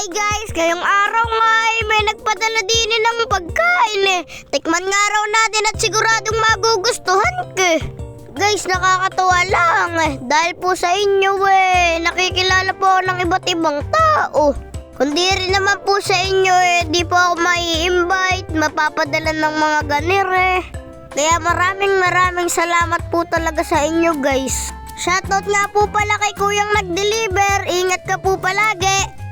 Hi guys, ngayong araw nga ay may nagpadala din ng pagkain eh. Tikman nga raw natin at siguradong magugustuhan ka. eh. Guys, nakakatuwa lang eh. Dahil po sa inyo eh, nakikilala po ako ng iba't ibang tao. Kundi rin naman po sa inyo eh, di po ako mai-invite, mapapadala ng mga ganire. Kaya maraming maraming salamat po talaga sa inyo guys. Shoutout nga po pala kay kuyang nag-deliver.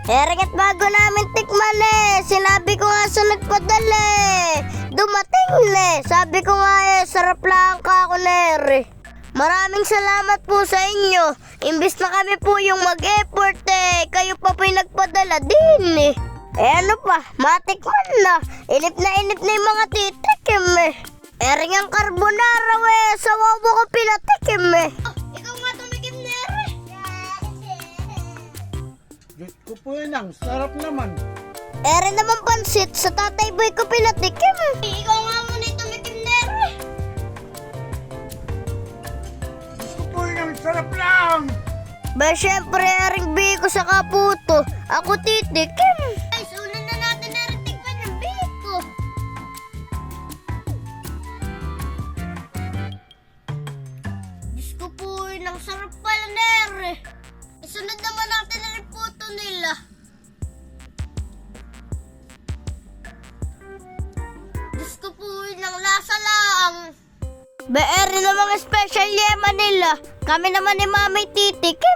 At bago namin tikman eh. Sinabi ko nga sa nagpadala eh. Dumating eh. Sabi ko nga eh, sarap lang ka ako nere. Maraming salamat po sa inyo. Imbis na kami po yung mag-effort eh. Kayo pa po yung nagpadala din eh. Eh ano pa, matikman na. Inip na inip na yung mga titikim eh. Ering ang carbonara eh. Sa ko pinatikim eh. Diyos ko po yun ang sarap naman. Ere naman pansit, sa tatay boy ko pinatikim. Ikaw nga muna yung tumikim na ere. Diyos ko po yun ang sarap lang. Ba, syempre, aring biko sa kaputo. Ako titikim. Guys, una na natin naritikman ng biko. Diyos ko po, yun, ang sarap pala nere. Isunod naman natin nila. Diyos ko po, yun, ang lasa lang. Na mga special yema nila. Kami naman ni Mami titikim.